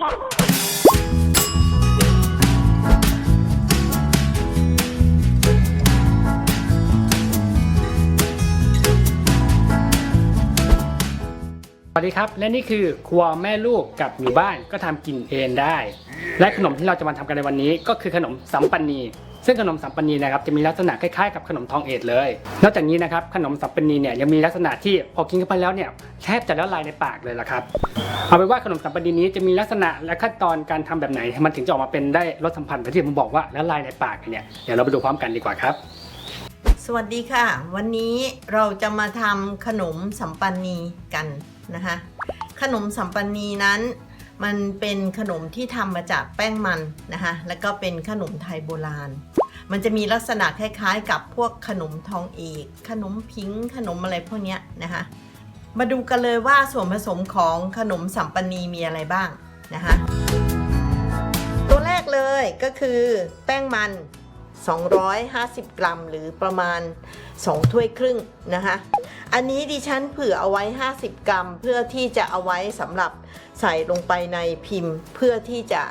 สวัสดีครับ และนี่คือครัวแม่ลูกกับอยู่บ้านก็ทำกินเองได้ และขนมที่เราจะมาทำกันในวันนี้ก็คือขนมสัมปันนี ซึ่งขนมสัมปันนีนะครับจะมีลักษณะคล้ายๆกับขนมทองเอดเลย นอกจากนี้นะครับขนมสัมปันนีเนี่ยยังมีลักษณะที่พอกินเข้าไปแล้วเนี่ยแทบจะละลายในปากเลยละครับเอาเป็นว่าขนมสัมปันนีนี้จะมีลักษณะและขั้นตอนการทำแบบไหน มันถึงจะออกมาเป็นได้รสสัมผัสแบบที่ผมบอกว่าละลายในปากเนี่ยเดี๋ยวเราไปดูพร้อมกันดีกว่าครับสวัสดีค่ะ วันนี้เราจะมาทำขนมสัมปันนีกันนะคะขนมสัมปันนีนั้นมันเป็นขนมที่ทำมาจากแป้งมันนะคะแล้วก็เป็นขนมไทยโบราณ มันจะมีลักษณะคล้ายๆ กับพวกขนมทองเอก ขนมพิงขนมอะไรพวกนี้นะคะมาดูกันเลยว่าส่วนผสมของขนมสัมปันนีมีอะไรบ้างนะคะตัวแรกเลยก็คือแป้งมัน 250 กรัมหรือประมาณ 2 ถ้วยครึ่งนะคะอันนี้ดิฉันเผื่อเอาไว้ 50 กรัม เพื่อที่จะเอาไว้สำหรับใส่ลงไปในพิมพ์ เพื่อที่จะ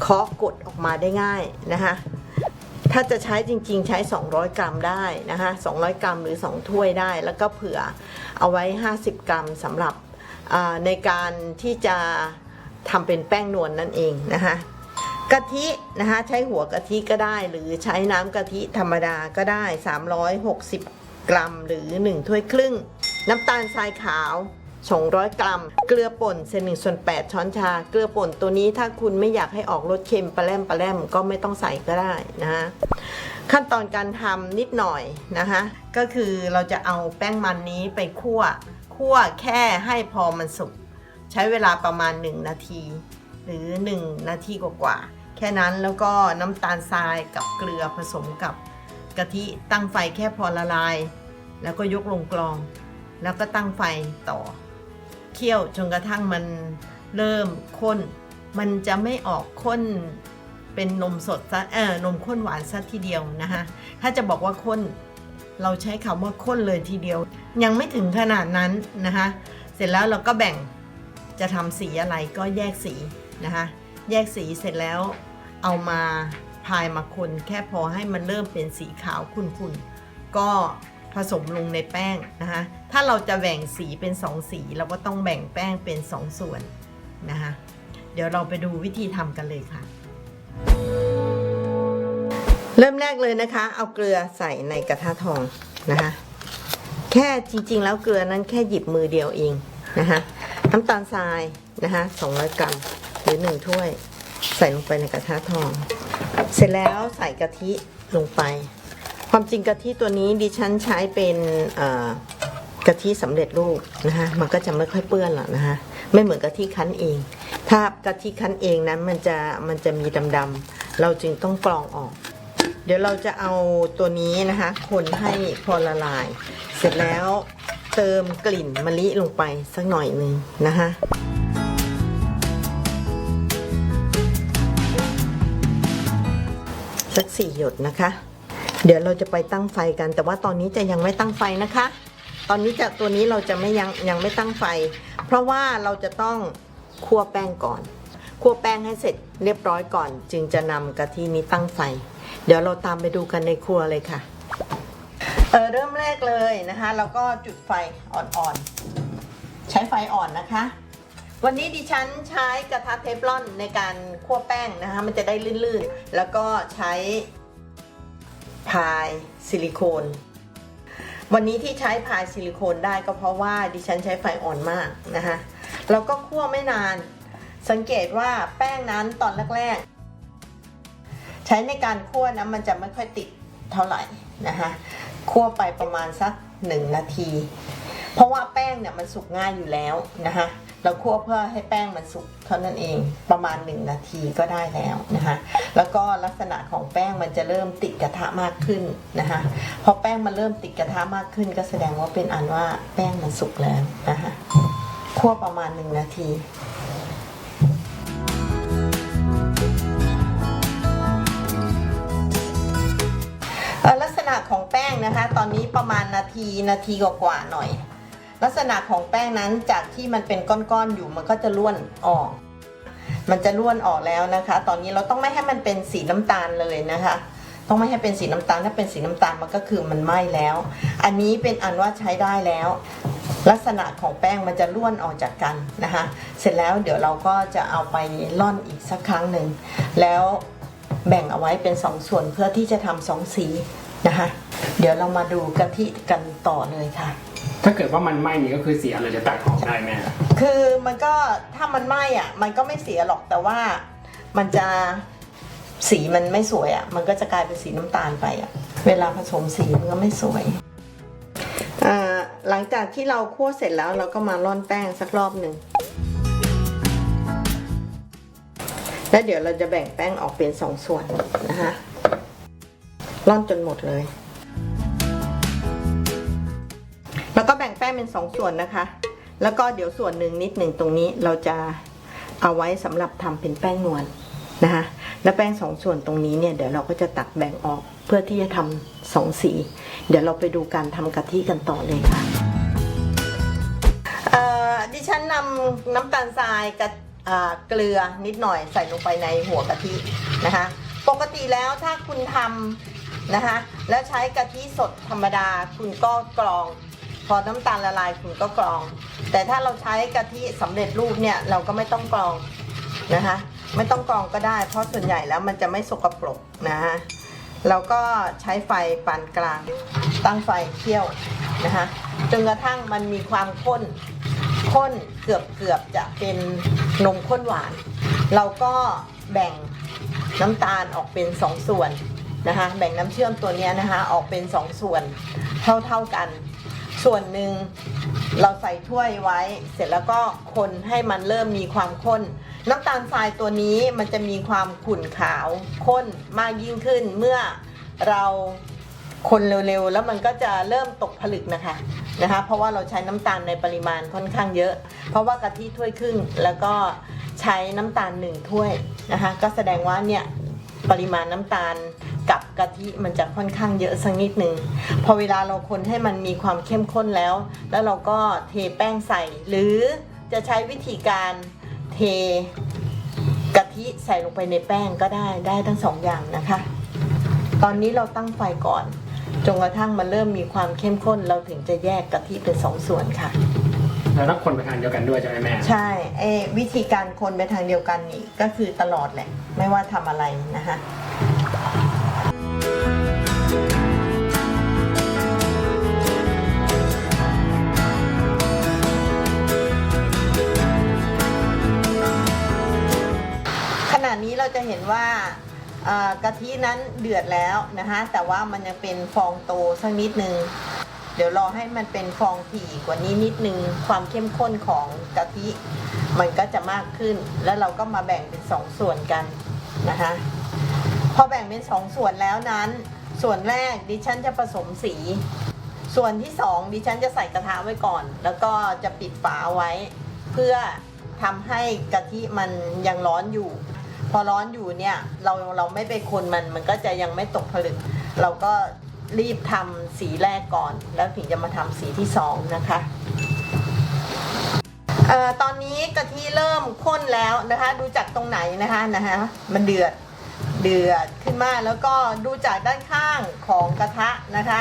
เคาะกดออกมาได้ง่ายนะคะ ถ้าจะใช้จริง ๆ ใช้ 200 กรัมได้นะคะ200 กรัมหรือ 2 ถ้วยได้ แล้วก็เผื่อเอาไว้ 50 กรัมสำหรับในการที่จะทำเป็นแป้งนวลนนั่นเองนะคะกะทินะคะใช้หัวกะทิก็ได้ หรือใช้น้ำกะทิธรรมดาก็ได้ 360 กรัมหรือ 1 ถ้วยครึ่ง น้ำตาลทรายขาว 200 กรัม เกลือป่นเศษหนึ่งส่วน8ช้อนชา เกลือป่นตัวนี้ถ้าคุณไม่อยากให้ออกรสเค็มปลาแรมปลาแรมก็ไม่ต้องใส่ก็ได้นะคะขั้นตอนการทำนิดหน่อยนะคะก็คือเราจะเอาแป้งมันนี้ไปคั่วคั่วแค่ให้พอมันสุก ใช้เวลาประมาณ 1 นาที หรือ 1 นาทีกว่าๆแค่นั้นแล้วก็น้ำตาลทรายกับเกลือผสมกับกะทิตั้งไฟแค่พอละลาย แล้วก็ยกลงกรอง แล้วก็ตั้งไฟต่อ เคี่ยวจนกระทั่งมันเริ่มข้น มันจะไม่ออกข้นเป็นนมสดซะเออนมข้นหวานซะทีเดียวนะคะถ้าจะบอกว่าข้นเราใช้คำว่าข้นเลยทีเดียว ยังไม่ถึงขนาดนั้นนะคะเสร็จแล้วเราก็แบ่งจะทำสีอะไรก็แยกสีนะคะแยกสีเสร็จแล้วเอามาพายมาคนแค่พอให้มันเริ่มเป็นสีขาวขุ่นๆก็ สมลงในแป้งนะคะ ถ้าเราจะแบ่งสีเป็น 2 สี เราก็ต้องแบ่งแป้งเป็น 2 ส่วนนะคะ เดี๋ยวเราไปดูวิธีทำกันเลยค่ะ เริ่มแรกเลยนะคะ เอาเกลือใส่ในกระทะทองนะคะ แค่จริง ๆ แล้วเกลือนั้นแค่หยิบมือเดียวเองนะคะน้ำตาลทรายนะคะ200 กรัมหรือ 1 ถ้วย ใส่ลงไปในกระทะทอง เสร็จแล้วใส่กะทิลงไป ความจริงกะทิตัวนี้ดิฉันใช้เป็นกะทิสำเร็จรูปนะคะมันก็จะไม่ค่อยเปื้อนหรอกนะคะไม่เหมือนกะทิคั้นเอง ถ้ากะทิคั้นเองนั้นมันจะมันจะมีดำๆเราจึงต้องกรองออก เดี๋ยวเราจะเอาตัวนี้นะคะ คนให้พอละลาย เสร็จแล้วเติมกลิ่นมะลิลงไปสักหน่อยหนึ่งนะคะสักสี่หยดนะคะ เดี๋ยวเราจะไปตั้งไฟกัน แต่ว่าตอนนี้จะยังไม่ตั้งไฟนะคะ ตอนนี้จะตัวนี้เราจะไม่ยังยังไม่ตั้งไฟ เพราะว่าเราจะต้องคั่วแป้งก่อนคั่วแป้งให้เสร็จเรียบร้อยก่อน จึงจะนำกะทินี้ตั้งไฟ เดี๋ยวเราตามไปดูกันในครัวเลยค่ะเออเริ่มแรกเลยนะคะเราก็จุดไฟอ่อนๆ ใช้ไฟอ่อนนะคะ วันนี้ดิฉันใช้กระทะเทฟลอนในการคั่วแป้งนะคะ มันจะได้ลื่นๆ แล้วก็ใช้ พายซิลิโคน วันนี้ที่ใช้พายซิลิโคนได้ก็เพราะว่าดิฉันใช้ไฟอ่อนมากนะคะแล้วก็คั่วไม่นาน สังเกตว่าแป้งนั้นตอนแรกๆ ใช้ในการคั่วนะมันจะไม่ค่อยติดเท่าไหร่นะคะคั่วไปประมาณสักหนึ่งนาที เพราะว่าแป้งเนี่ยมันสุกง่ายอยู่แล้วนะคะ เราคั่วเพื่อให้แป้งมันสุกเท่านั้นเองประมาณ 1 นาทีก็ได้แล้วนะคะแล้วก็ลักษณะของแป้งมันจะเริ่มติดกระทะมากขึ้นนะคะพอแป้งมันเริ่มติดกระทะมากขึ้น ก็แสดงว่าเป็นอันว่าแป้งมันสุกแล้วนะคะคั่วประมาณ 1 นาทีเอ่อลักษณะของแป้งนะคะ ตอนนี้ประมาณนาทีนาทีกว่าๆหน่อย ลักษณะของแป้งนั้นจากที่มันเป็นก้อนๆอยู่มันก็จะล้วนออก มันจะร่วนออกแล้วนะคะ ตอนนี้เราต้องไม่ให้มันเป็นสีน้ำตาลเลยนะคะ ต้องไม่ให้เป็นสีน้ำตาลถ้าเป็นสีน้ำตาลมันก็คือมันไหม้แล้ว อันนี้เป็นอันว่าใช้ได้แล้ว ลักษณะของแป้งมันจะร่วนออกจากกันนะคะ เสร็จแล้วเดี๋ยวเราก็จะเอาไปร่อนอีกสักครั้งหนึ่งแล้วแบ่งเอาไว้เป็นสองส่วนเพื่อที่จะทำสองสีนะคะ เดี๋ยวเรามาดูกะทิกันต่อเลยค่ะ ถ้าเกิดว่ามันไหม้นี่ก็คือเสียเลยจะตัดออกได้แม่คือมันก็ถ้ามันไหม้อะ มันก็ไม่เสียหรอกแต่ว่ามันจะสีมันไม่สวยอะ มันก็จะกลายเป็นสีน้ำตาลไปอะ เวลาผสมสีมันก็ไม่สวยอ่าหลังจากที่เราคั่วเสร็จแล้วเราก็มาร่อนแป้งสักรอบหนึ่งแล้วเดี๋ยวเราจะแบ่งแป้งออกเป็นสองส่วนนะคะร่อนจนหมดเลย เป็นสองส่วนนะคะ แล้วก็เดี๋ยวส่วนหนึ่งนิดหนึ่งตรงนี้เราจะเอาไว้สำหรับทำเป็นแป้งนวลนะคะ แล้วแป้งสองส่วนตรงนี้เนี่ยเดี๋ยวเราก็จะตักแบ่งออกเพื่อที่จะทำสองสี เดี๋ยวเราไปดูการทำกะทิกันต่อเลยค่ะดิฉันนำน้ำตาลทรายกับเกลือนิดหน่อยใส่ลงไปในหัวกะทินะคะ ปกติแล้วถ้าคุณทำนะคะ แล้วใช้กะทิสดธรรมดาคุณก็กรอง พอน้ำตาลละลายคุณก็กรอง แต่ถ้าเราใช้กะทิสำเร็จรูปเนี่ยเราก็ไม่ต้องกรองนะคะ ไม่ต้องกรองก็ได้ เพราะส่วนใหญ่แล้วมันจะไม่สกปรกนะคะเราก็ใช้ไฟปานกลาง ตั้งไฟเคี่ยวนะคะจนกระทั่งมันมีความข้นข้นเกือบเกือบจะเป็นนมข้นหวาน เราก็แบ่งน้ำตาลออกเป็นสองส่วนนะคะแบ่งน้ำเชื่อมตัวเนี้ยนะคะออกเป็นสองส่วนเท่าเท่าๆกัน ส่วนหนึ่งเราใส่ถ้วยไว้ เสร็จแล้วก็คนให้มันเริ่มมีความข้น น้ำตาลทรายตัวนี้มันจะมีความขุ่นขาวข้นมากยิ่งขึ้นเมื่อเราคนเร็วๆ แล้วมันก็จะเริ่มตกผลึกนะคะนะคะ เพราะว่าเราใช้น้ำตาลในปริมาณค่อนข้างเยอะ เพราะว่ากะทิถ้วยครึ่งแล้วก็ใช้น้ำตาลหนึ่งถ้วยนะคะ ก็แสดงว่าเนี่ยปริมาณน้ำตาล กับกะทิมันจะค่อนข้างเยอะสักนิดหนึ่งพอเวลาเราคนให้มันมีความเข้มข้นแล้ว แล้วเราก็เทแป้งใส่ หรือจะใช้วิธีการเทกะทิใส่ลงไปในแป้งก็ได้ได้ทั้งสองอย่างนะคะ ตอนนี้เราตั้งไฟก่อนจนกระทั่งมันเริ่มมีความเข้มข้นเราถึงจะแยกกะทิเป็นสองส่วนค่ะแล้วต้องคนไปทางเดียวกันด้วยใช่ไหมแม่ใช่เออวิธีการคนไปทางเดียวกันนี่ก็คือตลอดแหละ ไม่ว่าทำอะไรนะคะ ขณะนี้เราจะเห็นว่าเอ่อกะทินั้นเดือดแล้วนะคะแต่ว่ามันยังเป็นฟองโตสักนิดนึง เดี๋ยวรอให้มันเป็นฟองถี่กว่านี้นิดนึง ความเข้มข้นของกะทิมันก็จะมากขึ้น แล้วเราก็มาแบ่งเป็นสองส่วนกันนะคะ อแบ่งเป็นสองส่วนแล้วนั้น ส่วนแรกดิฉันจะผสมสี ส่วนที่สองดิฉันจะใส่กระทะไว้ก่อน แล้วก็จะปิดฝาไว้ เพื่อทำให้กะทิมันยังร้อนอยู่ พอร้อนอยู่เนี่ยเราเราไม่ไปคนมันมันก็จะยังไม่ตกผลึก เราก็รีบทำสีแรกก่อน แล้วถึงจะมาทำสีที่สองนะคะเอ่อตอนนี้กะทิเริ่มข้นแล้วนะคะ ดูจากตรงไหนนะคะนะคะ มันเดือด เดือดขึ้นมาแล้วก็ดูจากด้านข้างของกระทะนะคะ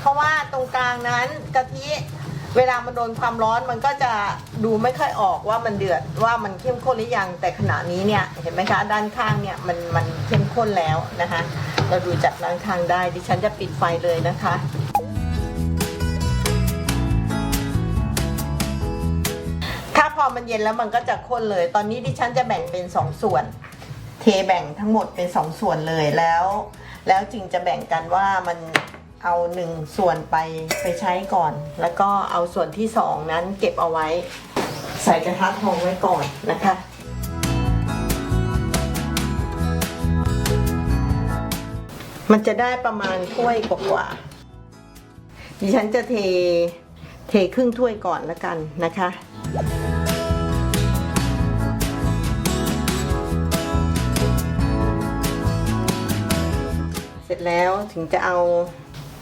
เพราะว่าตรงกลางนั้นกะทิเวลามันโดนความร้อนมันก็จะดูไม่ค่อยออกว่ามันเดือดว่ามันเข้มข้นหรือยังแต่ขณะนี้เนี่ยเห็นไหมคะด้านข้างเนี่ยมันมันเข้มข้นแล้วนะคะ เราดูจากด้านข้างได้ดิฉันจะปิดไฟเลยนะคะถ้าพอมันเย็นแล้วมันก็จะข้นเลย ตอนนี้ดิฉันจะแบ่งเป็นสองส่วน แบ่งทั้งหมดเป็นสองส่วนเลยแล้ว แล้วจึงจะแบ่งกันว่ามันเอาหนึ่งส่วนไปไปใช้ก่อน แล้วก็เอาส่วนที่สองนั้นเก็บเอาไว้ ใส่กระทะทองไว้ก่อนนะคะมันจะได้ประมาณถ้วยกว่าๆดิฉันจะเท เทครึ่งถ้วยก่อนแล้วกันนะคะ จแล้วถึงจะเอา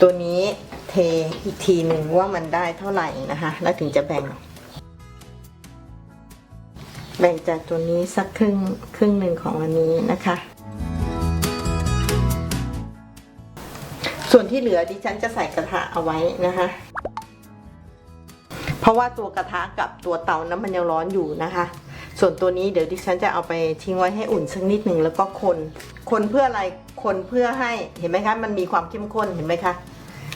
ตัวนี้เทอีกทีหนึ่งว่ามันได้เท่าไหร่นะคะ แล้วถึงจะแบ่ง แบ่งจากตัวนี้สักครึ่งครึ่งหนึ่งของอันนี้นะคะ ส่วนที่เหลือดิฉันจะใส่กระทะเอาไว้นะคะ เพราะว่าตัวกระทะกับตัวเตาน้ำมันยังร้อนอยู่นะคะ ส่วนตัวนี้เดี๋ยวดิฉันจะเอาไปทิ้งไว้ให้อุ่นสักนิดหนึ่งแล้วก็คน คนเพื่ออะไร คนเพื่อให้เห็นไหมคะ มันมีความเข้มข้นเห็นไหมคะ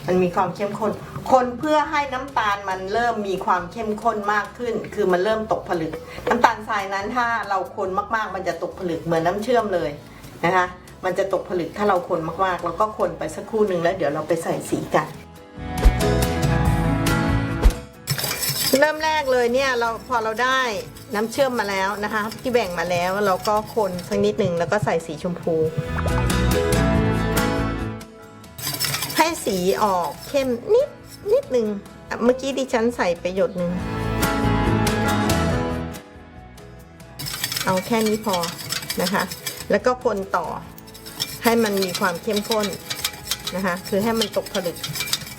มันมีความเข้มข้น คนเพื่อให้น้ำตาลมันเริ่มมีความเข้มข้นมากขึ้น คือมันเริ่มตกผลึก น้ำตาลทรายนั้นถ้าเราคนมากๆ มันจะตกผลึกเหมือนน้ำเชื่อมเลยนะคะ มันจะตกผลึกถ้าเราคนมากๆ แล้วก็คนไปสักครู่หนึ่งแล้วเดี๋ยวเราไปใส่สีกัน เริ่มแรกเลยเนี่ยเราพอเราได้น้ำเชื่อมมาแล้วนะคะ ที่แบ่งมาแล้วเราก็คนสักนิดหนึ่งแล้วก็ใส่สีชมพู ให้สีออกเข้มนิดนิดหนึ่งเมื่อกี้ดิฉันใส่ไปหยดหนึ่งเอาแค่นี้พอนะคะ แล้วก็คนต่อให้มันมีความเข้มข้นนะคะ คือให้มันตกผลึก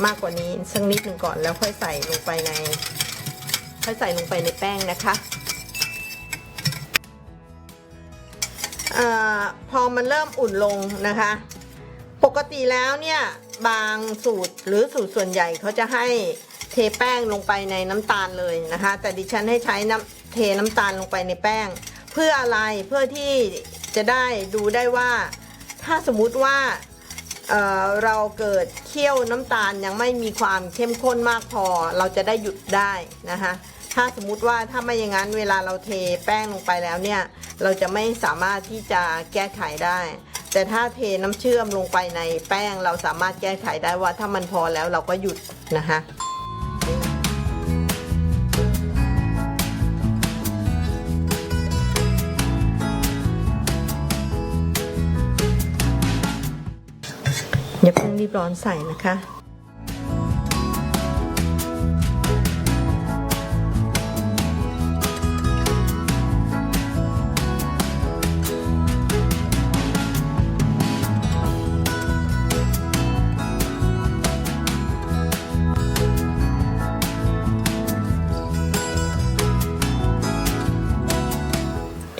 มากกว่านี้สักนิดหนึ่งก่อนแล้วค่อยใส่ลงไปใน ค่อยใส่ลงไปในแป้งนะคะเออพอมันเริ่มอุ่นลงนะคะ ปกติแล้วเนี่ย บางสูตรหรือสูตรส่วนใหญ่เขาจะให้เทแป้งลงไปในน้ำตาลเลยนะคะ แต่ดิฉันให้ใช้น้ำเทน้ำตาลลงไปในแป้ง เพื่ออะไรเพื่อที่จะได้ดูได้ว่า ถ้าสมมุติว่าเเราเกิดเคี่ยวน้ำตาลยังไม่มีความเข้มข้นมากพอ เราจะได้หยุดได้นะคะ ถ้าสมมุติว่าถ้าไม่อย่างนั้นเวลาเราเทแป้งลงไปแล้วเนี่ย เราจะไม่สามารถที่จะแก้ไขได้ แต่ถ้าเทน้ำเชื่อมลงไปในแป้งเราสามารถแก้ไขได้ว่าถ้ามันพอแล้วเราก็หยุดนะคะอย่าเพิ่งรีบร้อนใส่นะคะ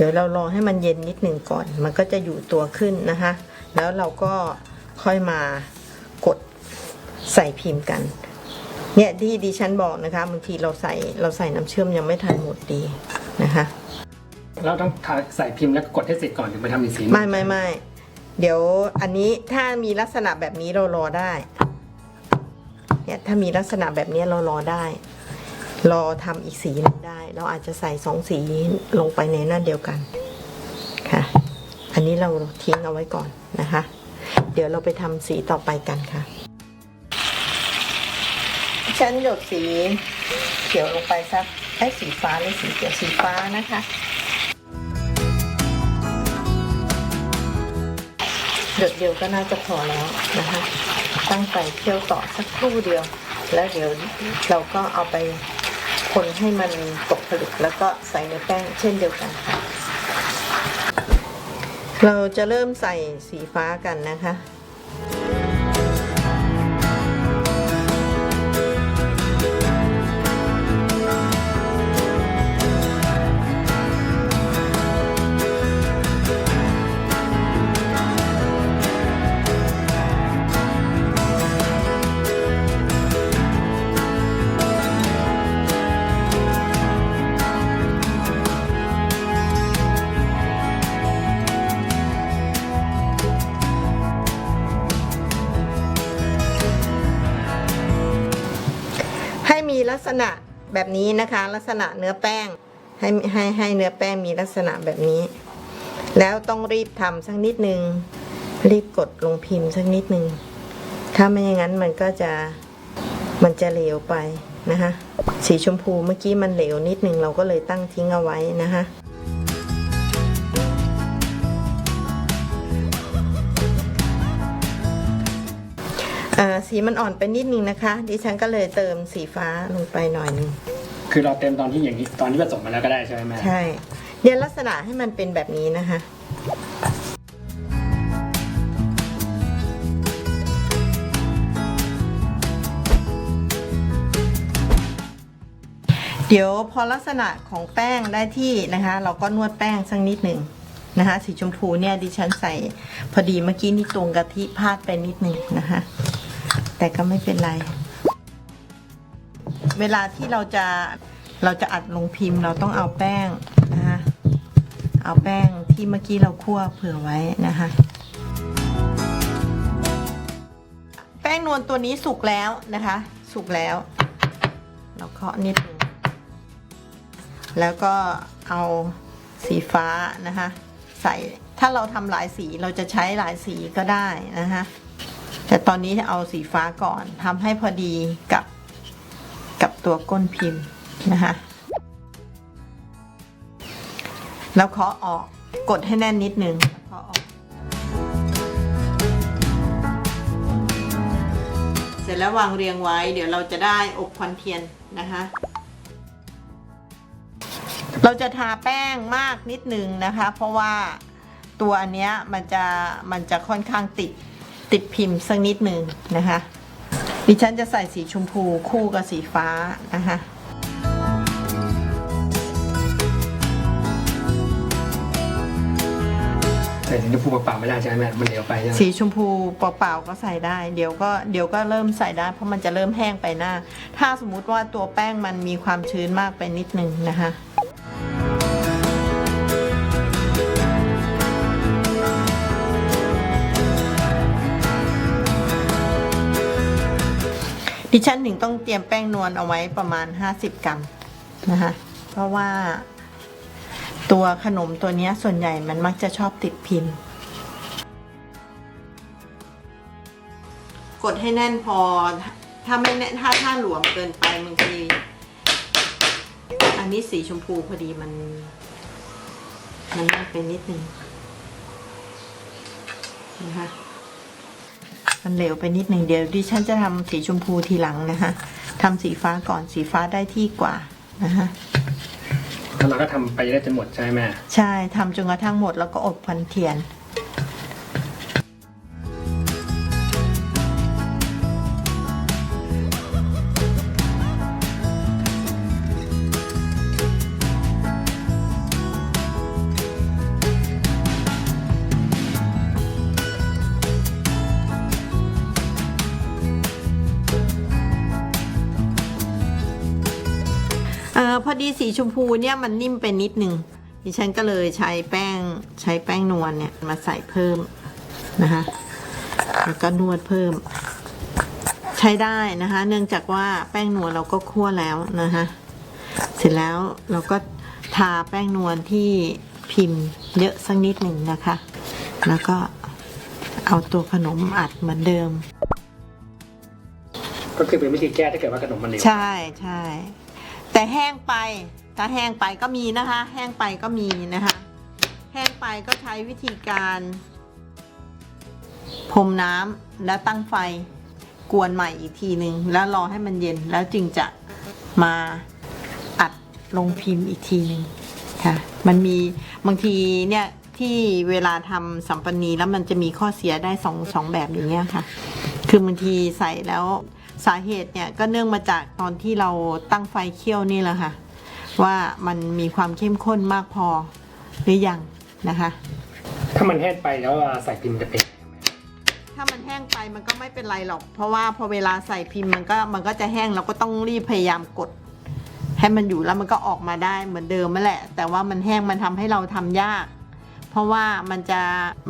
ดี๋ยวเรารอให้มันเย็นนิดหนึ่งก่อน มันก็จะอยู่ตัวขึ้นนะคะ แล้วเราก็ค่อยมากดใส่พิมพ์กัน เนี่ยที่ดิฉันบอกนะคะบางทีเราใส่เราใส่น้ำเชื่อมยังไม่ทันหมดดีนะคะ เราต้องใส่พิมพ์แล้วก็กดให้เสร็จก่อนถึงไปทำอีกสีหนึ่งไม่ไม่ไม่เดี๋ยวอันนี้ถ้ามีลักษณะแบบนี้เรารอได้ เนี่ยถ้ามีลักษณะแบบนี้เรารอได้ รอทำอีกสีหนึงได้ เราอาจจะใส่สองสีลงไปในหน้าเดียวกันค่ะ อันนี้เราทิ้งเอาไว้ก่อนนะคะ เดี๋ยวเราไปทำสีต่อไปกันค่ะฉันหยดสีเขียวลงไปสักให้สีฟ้าหรือสีเขียวสีฟ้านะคะหยดเดียวก็น่าจะพอแล้วนะคะ ตั้งไฟเคี่ยวต่อสักครู่เดียว แล้วเดี๋ยวเราก็เอาไป คนให้มันตกผลึกแล้วก็ใส่ในแป้งเช่นเดียวกันค่ะ เราจะเริ่มใส่สีฟ้ากันนะคะ แบบนี้นะคะ ลักษณะเนื้อแป้งให้ให้ให้เนื้อแป้งมีลักษณะแบบนี้ แล้วต้องรีบทำสักนิดนึง รีบกดลงพิมพ์สักนิดนึง ถ้าไม่อย่างนั้นมันก็จะมันจะเหลวไปนะคะ สีชมพูเมื่อกี้มันเหลวนิดนึงเราก็เลยตั้งทิ้งเอาไว้นะคะ สีมันอ่อนไปนิดนึงนะคะ ดิฉันก็เลยเติมสีฟ้าลงไปหน่อยหนึงคือเราเต็มตอนที่อย่างนี้ตอนที่ผสมมาแล้วก็ได้ใช่ไหมแม่ใช่เดี๋ยวลักษณะให้มันเป็นแบบนี้นะคะดเดี๋ยวพอลักษณะของแป้งได้ที่นะคะ เราก็นวดแป้งสักนิดหนึ่งนะคะ สีชมพูเนี่ยดิฉันใส่พอดีเมื่อกี้นี่ตวงกะทิพลาดไปนิดหนึ่งนะคะ แต่ก็ไม่เป็นไร เวลาที่เราจะเราจะอัดลงพิมพ์เราต้องเอาแป้งนะคะเอาแป้งที่เมื่อกี้เราคั่วเผื่อไว้นะคะ แป้งนวลตัวนี้สุกแล้วนะคะ สุกแล้ว เราเคาะนิดนึงแล้วก็เอาสีฟ้านะคะ ใส่ถ้าเราทำหลายสีเราจะใช้หลายสีก็ได้นะคะ แต่ตอนนี้เอาสีฟ้าก่อนทำให้พอดีกับกับตัวก้นพิมพ์นะคะแล้วเคาะออกกดให้แน่นนิดนึงเคาะออก เสร็จแล้ววางเรียงไว้เดี๋ยวเราจะได้อบควันเทียนนะคะเราจะทาแป้งมากนิดนึงนะคะ เพราะว่าตัวอันเนี้ยมันจะมันจะค่อนข้างติด ติดพิมพ์สักนิดนึงนะคะ ดิฉันจะใส่สีชมพูคู่กับสีฟ้านะคะใส่สีชมพูเปล่าๆไม่ได้ใช่ไหมแม่มันเหลวไปใช่ไหมสีชมพูเปล่าๆก็ใส่ได้ เดี๋ยวก็เดี๋ยวก็เริ่มใส่ได้ เพราะมันจะเริ่มแห้งไปหน้า ถ้าสมมุติว่าตัวแป้งมันมีความชื้นมากไปนิดนึงนะคะ ดิฉันถึงต้องเตรียมแป้งนวลเอาไว้ประมาณ 50 กรัมนะคะเพราะว่าตัวขนมตัวนี้ส่วนใหญ่มันมักจะชอบติดพิมพ์ กดให้แน่นพอ ถ้าไม่แน่นถ้าถ้าหลวมเกินไปบางทีอันนี้สีชมพูพอดีมัน มันมากไปนิดนึงนะคะ มันเหลวไปนิดหนึ่งเดี๋ยวดิฉันจะทำสีชมพูทีหลังนะคะทำสีฟ้าก่อนสีฟ้าได้ที่กว่านะคะแล้วเราก็ทำไปได้จนหมดใช่ไหมแม่ใช่ทำจนกระทั่งหมดแล้วก็อบควันเทียน ดีสีชมพูเนี่ยมันนิ่มไปนิดนึงดิฉันก็เลยใช้แป้งใช้แป้งนวลเนี่ยมาใส่เพิ่มนะคะแล้วก็นวดเพิ่ม ใช้ได้นะคะ เนื่องจากว่าแป้งนวลเราก็คั่วแล้วนะคะเสร็จแล้วเราก็ทาแป้งนวลที่พิมพ์เยอะสักนิดหนึ่งนะคะ แล้วก็เอาตัวขนมอัดเหมือนเดิม ก็คือเป็นวิธีแก้ถ้าเกิดว่าขนมมันเหลวใช่ใช่ แต่แห้งไปถ้าแห้งไปก็มีนะคะ แห้งไปก็มีนะคะ แห้งไปก็ใช้วิธีการพรมน้ำแล้วตั้งไฟกวนใหม่อีกทีหนึ่งแล้วรอให้มันเย็นแล้วจึงจะมาอัดลงพิมพ์อีกทีหนึ่งค่ะ มันมีบางทีเนี่ยที่เวลาทำสัมปนีแล้วมันจะมีข้อเสียได้สองสองแบบอย่างเงี้ยค่ะ คือบางทีใส่แล้ว สาเหตุเนี่ยก็เนื่องมาจากตอนที่เราตั้งไฟเคี่ยวนี่แหละค่ะ ว่ามันมีความเข้มข้นมากพอหรือยังนะคะ ถ้ามันแห้งไปแล้วใส่พิมพ์จะเป็น ถ้ามันแห้งไปมันก็ไม่เป็นไรหรอก เพราะว่าพอเวลาใส่พิมพ์มันก็มันก็จะแห้งเราก็ต้องรีบพยายามกด ให้มันอยู่แล้วมันก็ออกมาได้เหมือนเดิมนั่นแหละ แต่ว่ามันแห้งมันทำให้เราทำยาก เพราะว่ามันจะ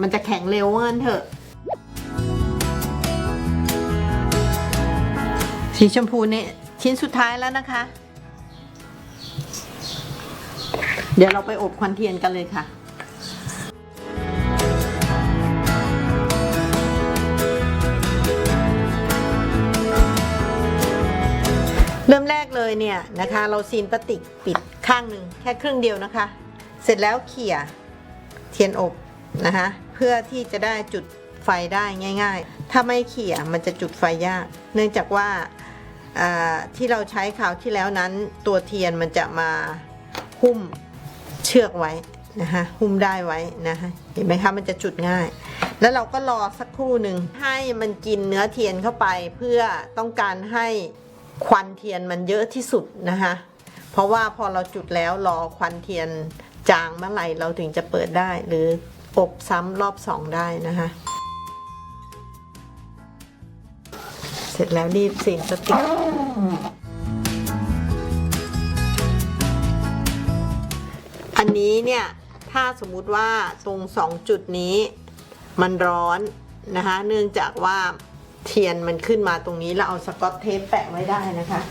มันจะแข็งเร็วเงินเถอะ สีชมพูเนี่ยชิ้นสุดท้ายแล้วนะคะ เดี๋ยวเราไปอบควันเทียนกันเลยค่ะเริ่มแรกเลยเนี่ยนะคะเราซีนพลาสติกปิดข้างหนึ่งแค่ครึ่งเดียวนะคะ เสร็จแล้วเขี่ยเทียนอบนะคะเพื่อที่จะได้จุดไฟได้ง่าย ๆ ถ้าไม่เขี่ยมันจะจุดไฟยาก เนื่องจากว่า ที่เราใช้คราวที่แล้วนั้นตัวเทียนมันจะมาหุ้มเชือกไว้นะคะหุ้มได้ไว้นะคะเห็นไหมคะมันจะจุดง่าย แล้วเราก็รอสักครู่หนึ่งให้มันกินเนื้อเทียนเข้าไปเพื่อต้องการให้ควันเทียนมันเยอะที่สุดนะคะเพราะว่าพอเราจุดแล้วรอควันเทียนจางเมื่อไหร่เราถึงจะเปิดได้หรืออบซ้ำรอบสองได้นะคะ ร็จแล้วรีบเสียสติอันนี้เนี่ยถ้าสมมุติว่าตรงสองจุดนี้มันร้อนนะคะเนื่องจากว่าเทียนมันขึ้นมาตรงนี้เราเอาสกอตเทปแปะไว้ได้นะคะ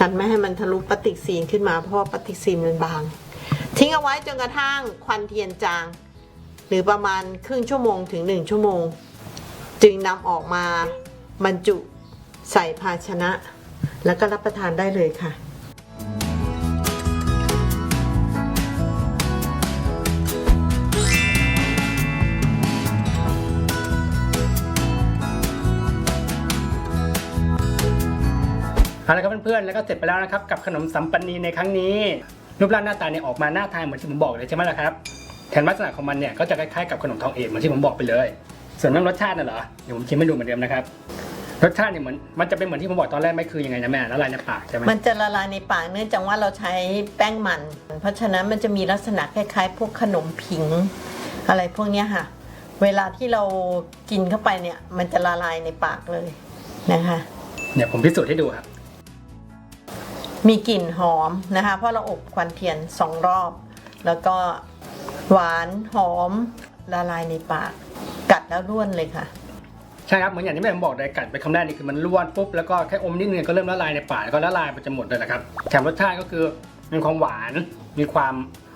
กันไม่ให้มันทะลุปฏิกซีนขึ้นมาเพราะว่าปฏิกซีนมันบาง ทิ้งเอาไว้จนกระทั่งควันเทียนจาง หรือประมาณครึ่งชั่วโมงถึงหนึ่งชั่วโมง จึงนำออกมาบรรจุใส่ภาชนะ แล้วก็รับประทานได้เลยค่ะเอาละครับเพื่อนๆ แล้วก็เสร็จไปแล้วนะครับกับขนมสัมปันนีในครั้งนี้รูปร่างหน้าตาเนี่ยออกมาหน้าทานเหมือนที่ผมบอกเลยใช่ไหมล่ะครับ แถมลักษณะของมันเนี่ยก็จะคล้ายๆกับขนมทองเอกเหมือนที่ผมบอกไปเลย ส่วนเรื่องรสชาติน่ะเหรอเดี๋ยวผมชิมให้ดูเหมือนเดิมนะครับรสชาติเนี่ยเหมือนมันจะเป็นเหมือนที่ผมบอกตอนแรกไหม่คือยังไงนะแม่ละลายในปากใช่ไหมมันจะละลายในปากเนื่องจากว่าเราใช้แป้งมัน เพราะฉะนั้นมันจะมีลักษณะคล้ายๆ พวกขนมผิง อะไรพวกเนี้ยค่ะ เวลาที่เรากินเข้าไปเนี่ย มันจะละลายในปากเลยนะคะเนี่ยผมพิสูจน์ให้ดูครับมีกลิ่นหอมนะคะ เพราะเราอบควันเทียนสองรอบ แล้วก็ หวานหอมละลายในปาก กัดแล้วร่วนเลยค่ะ ใช่ครับเหมือนอย่างที่แม่ผมบอกเลยกัดไปคำแรกนี่คือมันร่วนปุ๊บแล้วก็แค่อมนิดนึงก็เริ่มละลายในปากแล้วก็ละลายไปจนหมดเลยนะครับแถมรสชาติก็คือมีความหวานมีความ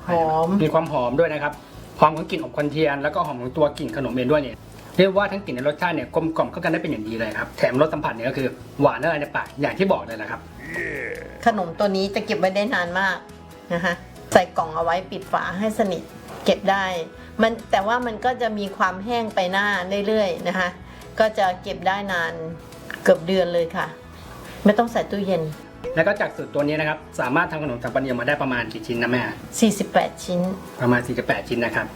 หอมมีความหอมด้วยนะครับหอมของกลิ่นอบควันเทียนแล้วก็หอมของตัวกลิ่นขนมเองด้วยเนี่ยเรียกว่าทั้งกลิ่นและรสชาติเนี่ยกลมกล่อมเข้ากันได้เป็นอย่างดีเลยครับแถมรสสัมผัสเนี่ยก็คือหวานละลายในปากอย่างที่บอกเลยนะครับ ขนมตัวนี้จะเก็บไว้ได้นานมากนะคะใส่กล่องเอาไว้ปิดฝาให้สนิท เก็บได้มันแต่ว่ามันก็จะมีความแห้งไปหน้าเรื่อยๆนะคะ ก็จะเก็บได้นานเกือบเดือนเลยค่ะ ไม่ต้องใส่ตู้เย็น แล้วก็จากสูตรตัวนี้นะครับ สามารถทำขนมสัมปันนีออกมาได้ประมาณกี่ชิ้นนะแม่ 48 ชิ้น ประมาณ 48 ชิ้นนะครับ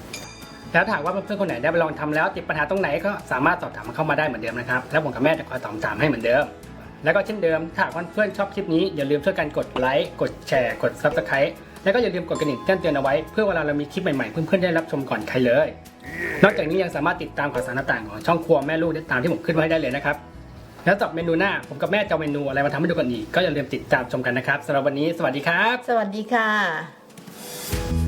แล้วถ้าหากว่าเพื่อนๆคนไหนได้ไปลองทำแล้วติดปัญหาตรงไหนก็สามารถสอบถามเข้ามาได้เหมือนเดิมนะครับ แล้วผมกับแม่จะคอยตอบคำถามให้เหมือนเดิม แล้วก็เช่นเดิมถ้าหากว่าเพื่อนๆชอบคลิปนี้อย่าลืมช่วยกันกดไลค์กดแชร์กด subscribe แล้วก็อย่าลืมกดกระดิ่งแจ้งเตือนเอาไว้เพื่อเวลาเรามีคลิปใหม่ๆ เพื่อนๆได้รับชมก่อนใครเลย นอกจากนี้ยังสามารถติดตามข่าวสารต่างๆของช่องครัวแม่ลูกได้ตามที่ผมขึ้นไว้ได้เลยนะครับแล้วจบเมนูหน้าผมกับแม่จะเมนูอะไรมาทำให้ดูกันอีกก็อย่าลืมติดตามชมกันนะครับสำหรับวันนี้สวัสดีครับ สวัสดีค่ะ